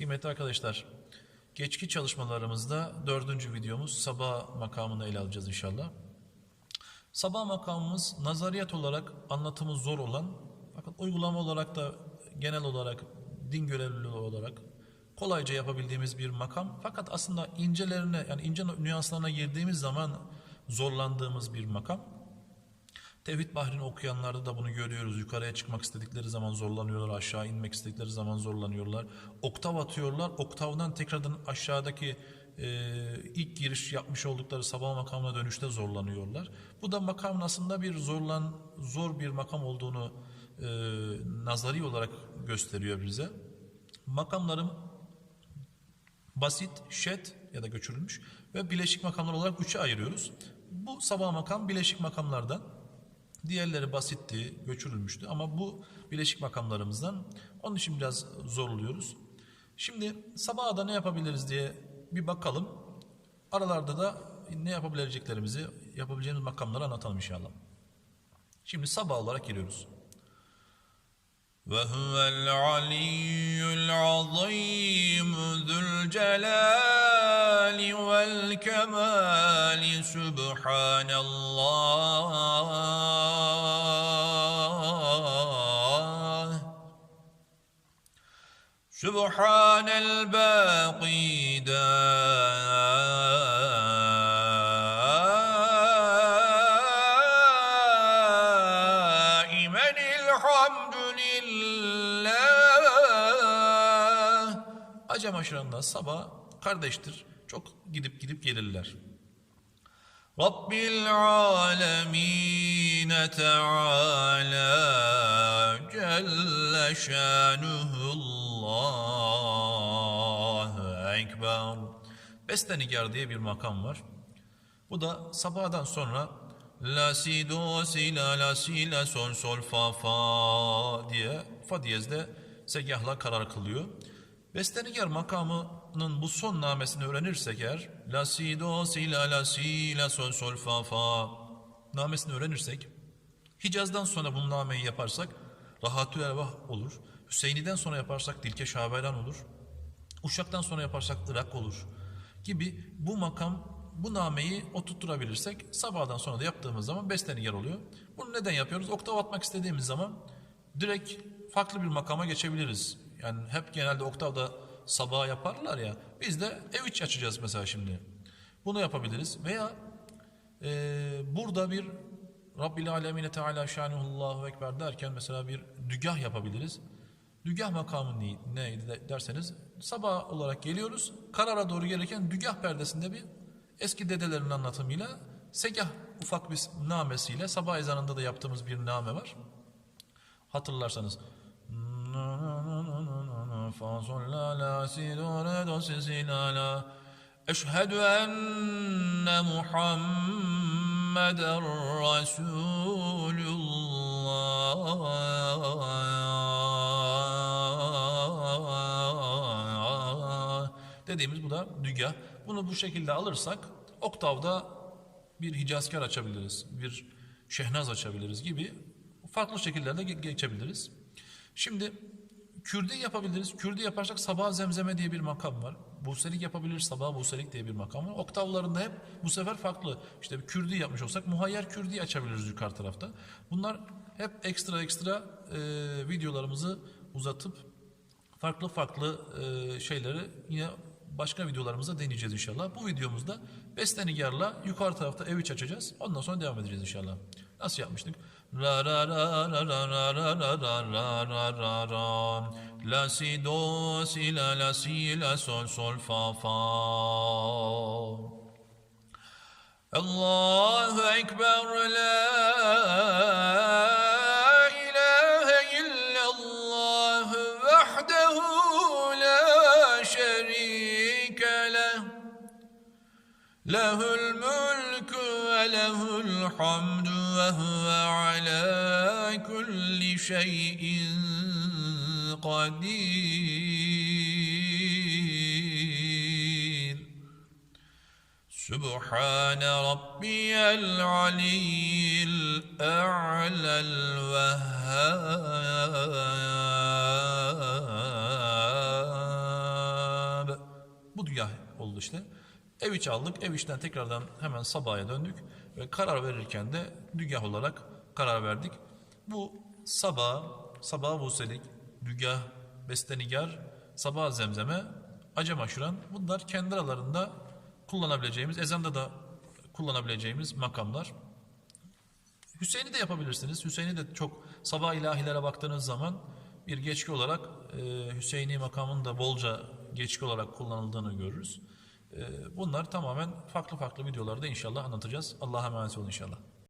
Kıymetli arkadaşlar, geçki çalışmalarımızda dördüncü videomuz sabah makamını ele alacağız inşallah. Sabah makamımız nazariyat olarak anlatımı zor olan fakat uygulama olarak da genel olarak din görevliliği olarak kolayca yapabildiğimiz bir makam. Fakat aslında incelerine yani ince nüanslarına girdiğimiz zaman zorlandığımız bir makam. Tevhid Bahri'ni okuyanlarda da bunu görüyoruz. Yukarıya çıkmak istedikleri zaman zorlanıyorlar, aşağı inmek istedikleri zaman zorlanıyorlar. Oktav atıyorlar, oktavdan tekrardan aşağıdaki e, ilk giriş yapmış oldukları sabah makamına dönüşte zorlanıyorlar. Bu da makamın aslında bir zorlan zor bir makam olduğunu e, nazari olarak gösteriyor bize. Makamların basit, şet ya da göçürülmüş ve bileşik makamlar olarak üçe ayırıyoruz. Bu sabah makam bileşik makamlardan. Diğerleri basitti, göçürülmüştü ama bu bileşik makamlarımızdan. Onun için biraz zorluyoruz. Şimdi sabaha da ne yapabiliriz diye bir bakalım. Aralarda da ne yapabileceklerimizi, yapabileceğimiz makamları anlatalım inşallah. Şimdi sabah olarak giriyoruz. وهو العلي العظيم ذو الجلال والكمال سبحان الله سبحان الباقي دائما الحمد لله Acem aşırında sabah kardeştir. Çok gidip gidip gelirler. رب العالمين تعالى جل شانه Allahu Ekber. Beslenigâr diye bir makam var. Bu da sabahdan sonra La si do si la la si la sol sol fa fa diye fa diyezde segahla karar kılıyor. Bestenigar makamının bu son namesini öğrenirsek eğer La si do si la la si la sol sol fa fa namesini öğrenirsek Hicaz'dan sonra bu nameyi yaparsak Rahatü Ervah olur. Hüseyin'den sonra yaparsak Dilke Şabelan olur. Uşak'tan sonra yaparsak Irak olur gibi bu makam bu nameyi oturtturabilirsek sabahdan sonra da yaptığımız zaman bestenigar oluyor. Bunu neden yapıyoruz? Oktav atmak istediğimiz zaman direkt farklı bir makama geçebiliriz. Yani hep genelde oktavda sabaha yaparlar ya. Biz de ev açacağız mesela şimdi. Bunu yapabiliriz. Veya ee, burada bir Rabbil Alemine Teala Şanuhullahu Ekber derken mesela bir dügah yapabiliriz. Dügah makamı ne, neydi de- derseniz sabah olarak geliyoruz. Karara doğru gelirken dügah perdesinde bir eski dedelerin anlatımıyla segah ufak bir namesiyle sabah ezanında da yaptığımız bir name var. Hatırlarsanız Eşhedü enne Muhammeden Resulullah dediğimiz bu da dügah. Bunu bu şekilde alırsak oktavda bir hicazkar açabiliriz, bir şehnaz açabiliriz gibi farklı şekillerde ge- geçebiliriz. Şimdi Kürdi yapabiliriz. Kürdi yaparsak sabah zemzeme diye bir makam var. Buselik yapabiliriz. Sabah buselik diye bir makam var. Oktavlarında hep bu sefer farklı. İşte bir Kürdi yapmış olsak muhayyer Kürdi açabiliriz yukarı tarafta. Bunlar hep ekstra ekstra e, videolarımızı uzatıp farklı farklı e, şeyleri yine başka videolarımızda deneyeceğiz inşallah. Bu videomuzda Bestenigar'la yukarı tarafta ev iç açacağız. Ondan sonra devam edeceğiz inşallah. Nasıl yapmıştık? Ra ra ra ra ra ra ra ra ra ra ra لا سي دو سي لا لا سي لا سول سول فا فا. الله أكبر لا إله إلا الله وحده لا شريك له. له الملك وله الحمد وهو على كل شيء şeyin kadir. سبحان ربي العلي الأعلى الوهاب Bu dügah oldu işte. Ev içi aldık. Ev içten tekrardan hemen sabaha döndük. Ve karar verirken de dügah olarak karar verdik. Bu sabah, sabah buselik, dügah, bestenigar, sabah zemzeme, acem aşuran bunlar kendi aralarında kullanabileceğimiz, ezanda da kullanabileceğimiz makamlar. Hüseyin'i de yapabilirsiniz. Hüseyin'i de çok sabah ilahilere baktığınız zaman bir geçki olarak e, Hüseyini makamının da bolca geçki olarak kullanıldığını görürüz. E, bunlar tamamen farklı farklı videolarda inşallah anlatacağız. Allah'a emanet olun inşallah.